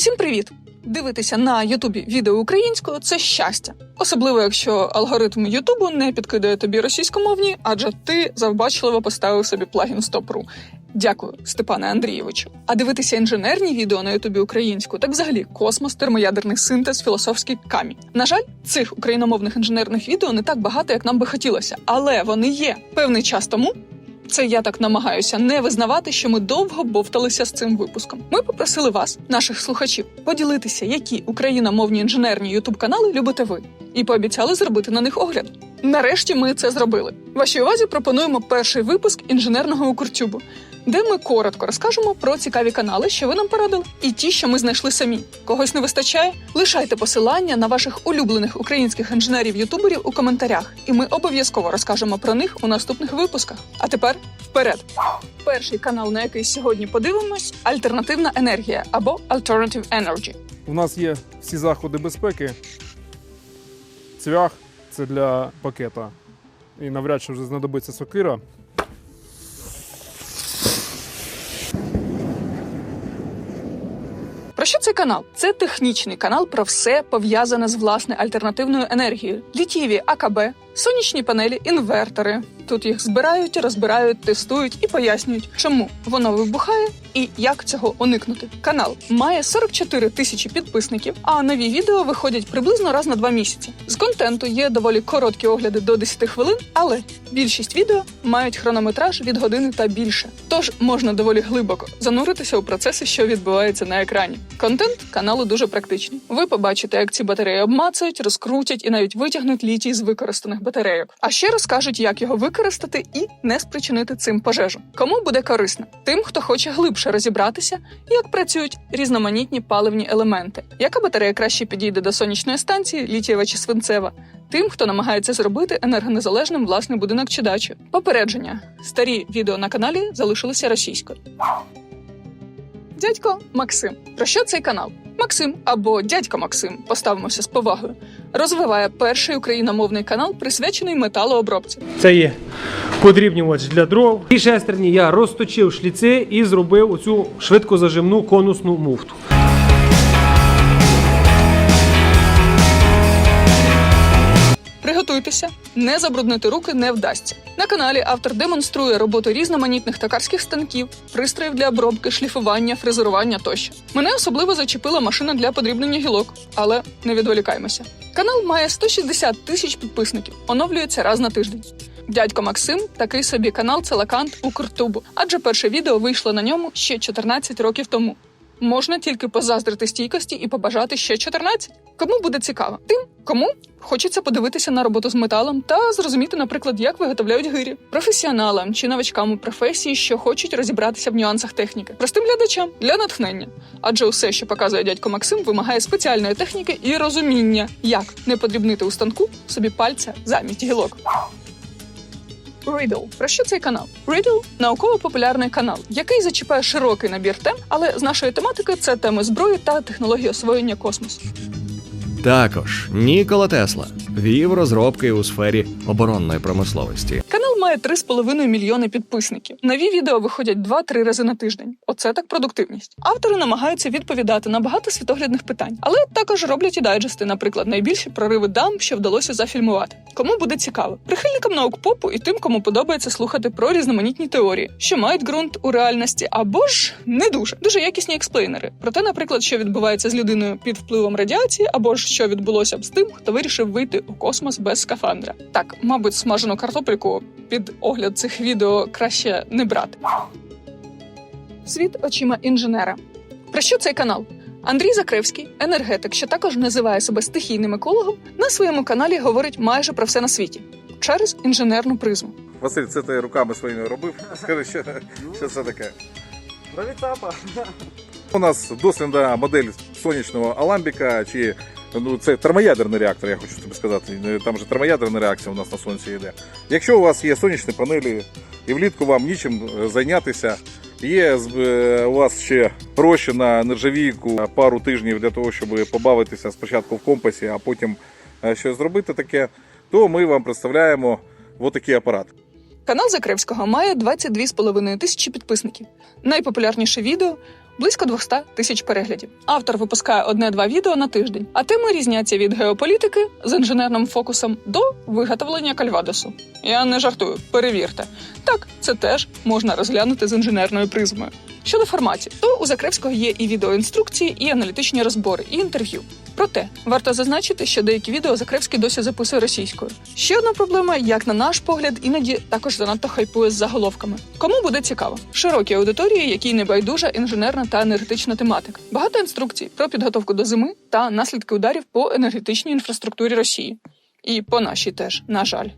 Усім привіт! Дивитися на Ютубі відео українською це щастя, особливо якщо алгоритм Ютубу не підкидає тобі російськомовні, адже ти завбачливо поставив собі плагін Stop.ru. Дякую, Степане Андрійовичу. А дивитися інженерні відео на Ютубі українською, так взагалі космос, термоядерний синтез, філософський камінь. На жаль, цих україномовних інженерних відео не так багато, як нам би хотілося, але вони є певний час тому. Це я так намагаюся не визнавати, що ми довго бовталися з цим випуском. Ми попросили вас, наших слухачів, поділитися, які україномовні інженерні ютуб канали любите ви, і пообіцяли зробити на них огляд. Нарешті ми це зробили. Вашій увазі пропонуємо перший випуск інженерного укртюбу, де ми коротко розкажемо про цікаві канали, що ви нам порадили, і ті, що ми знайшли самі. Когось не вистачає? Лишайте посилання на ваших улюблених українських інженерів-ютуберів у коментарях, і ми обов'язково розкажемо про них у наступних випусках. А тепер вперед! Перший канал, на який сьогодні подивимось, альтернативна енергія або Alternative Energy. У нас є всі заходи безпеки. Цвях це для пакета. І навряд чи вже знадобиться сокира. Про що цей канал? Це технічний канал про все пов'язане з власне альтернативною енергією: літієві АКБ, сонячні панелі, інвертори. Тут їх збирають, розбирають, тестують і пояснюють, чому воно вибухає і як цього уникнути. Канал має 44 тисячі підписників, а нові відео виходять приблизно раз на два місяці. З контенту є доволі короткі огляди до 10 хвилин, але більшість відео мають хронометраж від години та більше. Тож можна доволі глибоко зануритися у процеси, що відбуваються на екрані. Контент каналу дуже практичний. Ви побачите, як ці батареї обмацують, розкрутять і навіть витягнуть літій з використаних батарейок. А ще розкажуть, як його використати і не спричинити цим пожежу. Кому буде корисно? Тим, хто хоче глибше розібратися, як працюють різноманітні паливні елементи. Яка батарея краще підійде до сонячної станції, літієва чи свинцева? Тим, хто намагається зробити енергонезалежним власний будинок чи дачу. Попередження: старі відео на каналі залишилися російською. Дядько Максим. Про що цей канал? Максим або дядько Максим, поставимося з повагою, розвиває перший україномовний канал, присвячений металообробці. Це є подрібнювач для дров. І шестерні я розточив шліци і зробив оцю швидкозажимну конусну муфту. Приготуйтеся, не забруднити руки не вдасться. На каналі автор демонструє роботу різноманітних токарських станків, пристроїв для обробки, шліфування, фрезерування тощо. Мене особливо зачепила машина для подрібнення гілок, але не відволікаємося. Канал має 160 тисяч підписників, оновлюється раз на тиждень. Дядько Максим такий собі канал Целакант Укртубу, адже перше відео вийшло на ньому ще 14 років тому. Можна тільки позаздрити стійкості і побажати ще 14. Кому буде цікаво? Тим, кому хочеться подивитися на роботу з металом та зрозуміти, наприклад, як виготовляють гирі, професіоналам чи новачкам у професії, що хочуть розібратися в нюансах техніки, простим глядачам для натхнення. Адже усе, що показує дядько Максим, вимагає спеціальної техніки і розуміння, як не подрібнити у станку собі пальця замість гілок. Riddle. Про що цей канал? Riddle – науково-популярний канал, який зачіпає широкий набір тем, але з нашої тематики це теми зброї та технології освоєння космосу. Також Нікола Тесла вів розробки у сфері оборонної промисловості. Має 3,5 мільйони підписників. Нові відео виходять 2-3 рази на тиждень. Оце так продуктивність. Автори намагаються відповідати на багато світоглядних питань, але також роблять і дайджести, наприклад, найбільші прориви дамб, що вдалося зафільмувати. Кому буде цікаво, прихильникам наук попу і тим, кому подобається слухати про різноманітні теорії, що мають ґрунт у реальності, або ж не дуже дуже якісні експлейнери. Про те, наприклад, що відбувається з людиною під впливом радіації, або ж що відбулося б з тим, хто вирішив вийти у космос без скафандра. Так, мабуть, смажену картопельку під огляд цих відео краще не брати. Світ очима інженера. Про що цей канал? Андрій Закревський, енергетик, що також називає себе стихійним екологом, на своєму каналі говорить майже про все на світі через інженерну призму. Василь, це ти руками своїми робив. Скажи, що, що це таке? У нас дослідна модель сонячного аламбіка, чи ну, це термоядерний реактор, я хочу тобі сказати. Там же термоядерна реакція у нас на сонці йде. Якщо у вас є сонячні панелі і влітку вам нічим е, зайнятися, є е, у вас ще гроші на нержавійку пару тижнів для того, щоб побавитися спочатку в компасі, а потім е, щось зробити таке, то ми вам представляємо отакий апарат. Канал Закревського має 22,5 тисячі підписників. Найпопулярніше відео близько 200 тисяч переглядів. Автор випускає одне-два відео на тиждень, а теми різняться від геополітики з інженерним фокусом до виготовлення кальвадосу. Я не жартую, перевірте. Так, це теж можна розглянути з інженерною призмою. Щодо форматів, то у Закревського є і відеоінструкції, і аналітичні розбори, і інтерв'ю. Проте варто зазначити, що деякі відео Закревський досі записує російською. Ще одна проблема, як на наш погляд, іноді також занадто хайпує з заголовками. Кому буде цікаво? Широкій аудиторії, якій не байдужа інженерна та енергетична тематика. Багато інструкцій про підготовку до зими та наслідки ударів по енергетичній інфраструктурі Росії. І по нашій теж, на жаль.